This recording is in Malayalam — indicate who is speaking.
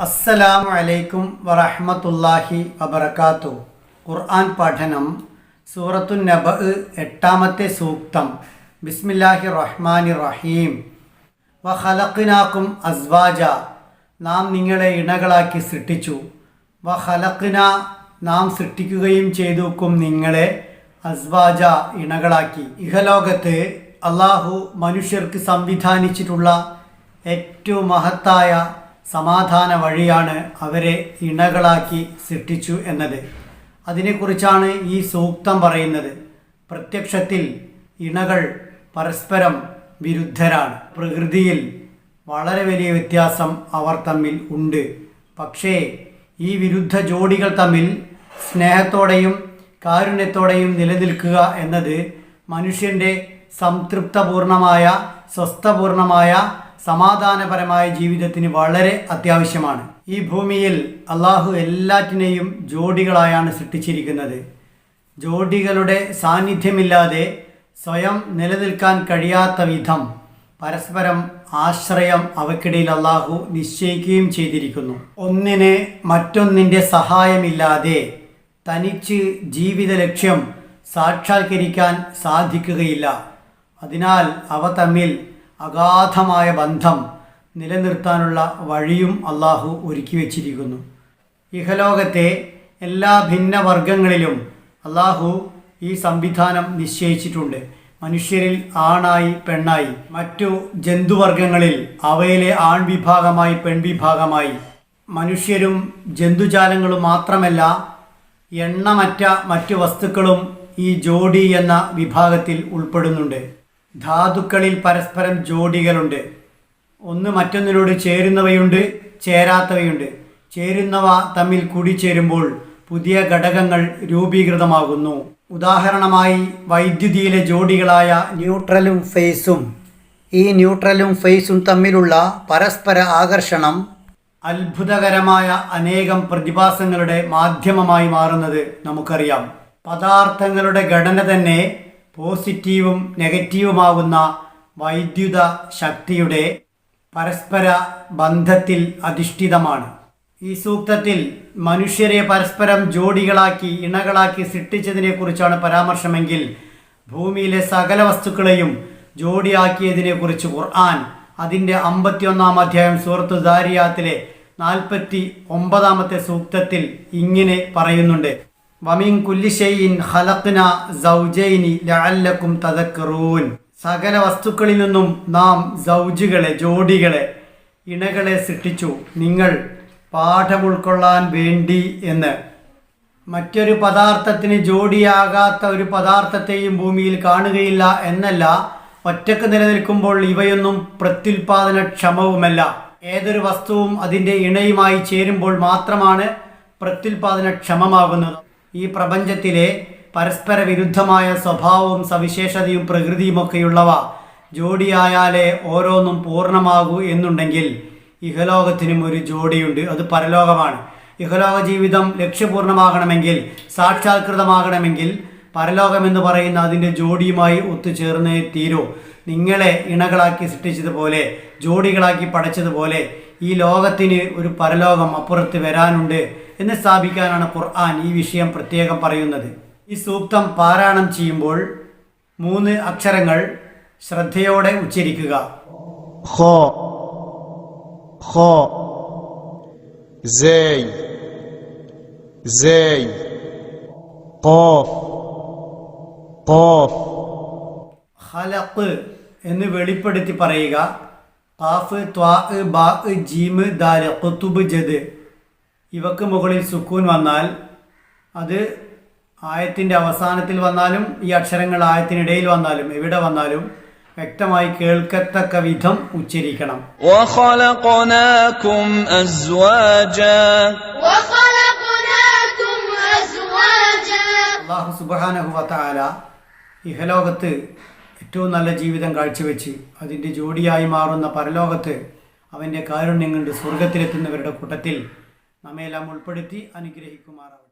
Speaker 1: അസ്സലാമു അലൈക്കും വറഹ്മത്തുള്ളാഹി വബറകാത്തു ഖുർആൻ പഠനം സൂറത്തു നബ എട്ടാമത്തെ സൂക്തം. ബിസ്മില്ലാഹി റഹ്മാനി റഹീം. വ ഖലഖ്നാക്കും അസ്വാജ. നാം നിങ്ങളെ ഇണകളാക്കി സൃഷ്ടിച്ചു. വ ഖലഖ്ന നാം സൃഷ്ടിക്കുകയും ചെയ്തുക്കും നിങ്ങളെ അസ്വാജ ഇണകളാക്കി. ഇഹലോകത്ത് അള്ളാഹു മനുഷ്യർക്ക് സംവിധാനിച്ചിട്ടുള്ള ഏറ്റവും മഹത്തായ സമാധാന വഴിയാണ് അവരെ ഇണകളാക്കി സൃഷ്ടിച്ചു എന്നത്. അതിനെക്കുറിച്ചാണ് ഈ സൂക്തം പറയുന്നത്. പ്രത്യക്ഷത്തിൽ ഇണകൾ പരസ്പരം വിരുദ്ധരാണ്. പ്രകൃതിയിൽ വളരെ വലിയ വ്യത്യാസം അവർ തമ്മിൽ ഉണ്ട്. പക്ഷേ ഈ വിരുദ്ധ ജോഡികൾ തമ്മിൽ സ്നേഹത്തോടെയും കാരുണ്യത്തോടെയും നിലനിൽക്കുക എന്നത് മനുഷ്യന്റെ സംതൃപ്തപൂർണമായ സ്വസ്ഥപൂർണമായ സമാധാനപരമായ ജീവിതത്തിന് വളരെ അത്യാവശ്യമാണ്. ഈ ഭൂമിയിൽ അള്ളാഹു എല്ലാറ്റിനെയും ജോഡികളായാണ് സൃഷ്ടിച്ചിരിക്കുന്നത്. ജോഡികളുടെ സാന്നിധ്യമില്ലാതെ സ്വയം നിലനിൽക്കാൻ കഴിയാത്ത വിധം പരസ്പരം ആശ്രയം അവക്കിടയിൽ അള്ളാഹു നിശ്ചയിക്കുകയും ചെയ്തിരിക്കുന്നു. ഒന്നിന് മറ്റൊന്നിന്റെ സഹായമില്ലാതെ തനിച്ച് ജീവിത ലക്ഷ്യം സാക്ഷാത്കരിക്കാൻ സാധിക്കുകയില്ല. അതിനാൽ അവ തമ്മിൽ അഗാധമായ ബന്ധം നിലനിർത്താനുള്ള വഴിയും അള്ളാഹു ഒരുക്കി വച്ചിരിക്കുന്നു. ഇഹലോകത്തെ എല്ലാ ഭിന്ന വർഗങ്ങളിലും അള്ളാഹു ഈ സംവിധാനം നിശ്ചയിച്ചിട്ടുണ്ട്. മനുഷ്യരിൽ ആണായി പെണ്ണായി. മറ്റു ജന്തുവർഗങ്ങളിൽ അവയിലെ ആൺവിഭാഗമായി പെൺവിഭാഗമായി. മനുഷ്യരും ജന്തുജാലങ്ങളും മാത്രമല്ല എണ്ണമറ്റ മറ്റു വസ്തുക്കളും ഈ ജോഡി എന്ന വിഭാഗത്തിൽ ഉൾപ്പെടുന്നുണ്ട്. ധാതുക്കളിൽ പരസ്പരം ജോഡികളുണ്ട്. ഒന്ന് മറ്റൊന്നിനോട് ചേരുന്നവയുണ്ട് ചേരാത്തവയുണ്ട്. ചേരുന്നവ തമ്മിൽ കൂടിച്ചേരുമ്പോൾ പുതിയ ഘടകങ്ങൾ രൂപീകൃതമാകുന്നു. ഉദാഹരണമായി വൈദ്യുതിയിലെ ജോഡികളായ ന്യൂട്രലും ഫേസും ഈ ന്യൂട്രലും ഫേസും തമ്മിലുള്ള പരസ്പര ആകർഷണം അത്ഭുതകരമായ അനേകം പ്രതിഭാസങ്ങളുടെ മാധ്യമമായി മാറുന്നത് നമുക്കറിയാം. പദാർത്ഥങ്ങളുടെ ഘടന തന്നെ പോസിറ്റീവും നെഗറ്റീവുമാകുന്ന വൈദ്യുത ശക്തിയുടെ പരസ്പര ബന്ധത്തിൽ അധിഷ്ഠിതമാണ്. ഈ സൂക്തത്തിൽ മനുഷ്യരെ പരസ്പരം ജോഡികളാക്കി ഇണകളാക്കി സൃഷ്ടിച്ചതിനെക്കുറിച്ചാണ് പരാമർശമെങ്കിൽ ഭൂമിയിലെ സകല വസ്തുക്കളെയും ജോഡിയാക്കിയതിനെക്കുറിച്ച് ഖുർആൻ അതിന്റെ അമ്പത്തിയൊന്നാം അധ്യായം സൂറത്ത് ദാരിയാത്തിലെ നാൽപ്പത്തി ഒമ്പതാമത്തെ സൂക്തത്തിൽ ഇങ്ങനെ പറയുന്നുണ്ട്. സകല വസ്തുക്കളിൽ നിന്നും നാം സൗജുകളെ ജോഡികളെ ഇണകളെ സൃഷ്ടിച്ചു. നിങ്ങൾ പാഠം ഉൾക്കൊള്ളാൻ വേണ്ടി എന്ന്. മറ്റൊരു പദാർത്ഥത്തിന് ജോഡിയാകാത്ത ഒരു പദാർത്ഥത്തെയും ഭൂമിയിൽ കാണുകയില്ല എന്നല്ല ഒറ്റയ്ക്ക് നിലനിൽക്കുമ്പോൾ ഇവയൊന്നും പ്രത്യുൽപാദനക്ഷമവുമല്ല. ഏതൊരു വസ്തുവും അതിന്റെ ഇണയുമായി ചേരുമ്പോൾ മാത്രമാണ് പ്രത്യുൽപാദനക്ഷമമാകുന്നത്. ഈ പ്രപഞ്ചത്തിലെ പരസ്പര വിരുദ്ധമായ സ്വഭാവവും സവിശേഷതയും പ്രകൃതിയുമൊക്കെയുള്ളവ ജോഡിയായാലേ ഓരോന്നും പൂർണമാകൂ എന്നുണ്ടെങ്കിൽ ഇഹലോകത്തിനും ഒരു ജോഡിയുണ്ട്. അത് പരലോകമാണ്. ഇഹലോക ജീവിതം ലക്ഷ്യപൂർണമാകണമെങ്കിൽ സാക്ഷാത്കൃതമാകണമെങ്കിൽ പരലോകമെന്ന് പറയുന്ന അതിന്റെ ജോഡിയുമായി ഒത്തുചേർന്നേ തീരൂ. നിങ്ങളെ ഇണകളാക്കി സൃഷ്ടിച്ചതുപോലെ ജോഡികളാക്കി പടച്ചതുപോലെ ഈ ലോകത്തിന് ഒരു പരലോകം അപ്പുറത്ത് വരാനുണ്ട് എന്ന് സ്ഥാപിക്കാനാണ് ഖുർആൻ ഈ വിഷയം പ്രത്യേകം പറയുന്നത് ഈ സൂക്തം പാരായണം ചെയ്യുമ്പോൾ മൂന്ന് അക്ഷരങ്ങൾ ശ്രദ്ധയോടെ ഉച്ചരിക്കുക
Speaker 2: خا خا زي زي قاف قاف
Speaker 1: ഖലഖ് എന്ന് വെളിപ്പെടുത്തി പറയുക കാഫ് ത്വാ ബാ ജീമ് ദാര കൊത്തുബ് ജദ്. ഇവക്ക് മുകളിൽ സുക്കൂൻ വന്നാൽ അത് ആയത്തിന്റെ അവസാനത്തിൽ വന്നാലും ഈ അക്ഷരങ്ങൾ ആയത്തിനിടയിൽ വന്നാലും എവിടെ വന്നാലും വ്യക്തമായി കേൾക്കത്തക്ക വിധം ഉച്ചരിക്കണം. അള്ളാഹു സുബാനഹു ഇഹലോകത്ത് ഏറ്റവും നല്ല ജീവിതം കാഴ്ചവെച്ച് അതിന്റെ ജോഡിയായി മാറുന്ന പരലോകത്ത് അവന്റെ കാരുണ്യങ്ങളുടെ സ്വർഗത്തിലെത്തുന്നവരുടെ കൂട്ടത്തിൽ നമ്മയെല്ലാം ഉൾപ്പെടുത്തി അനുഗ്രഹിക്കുമാറാവട്ടെ.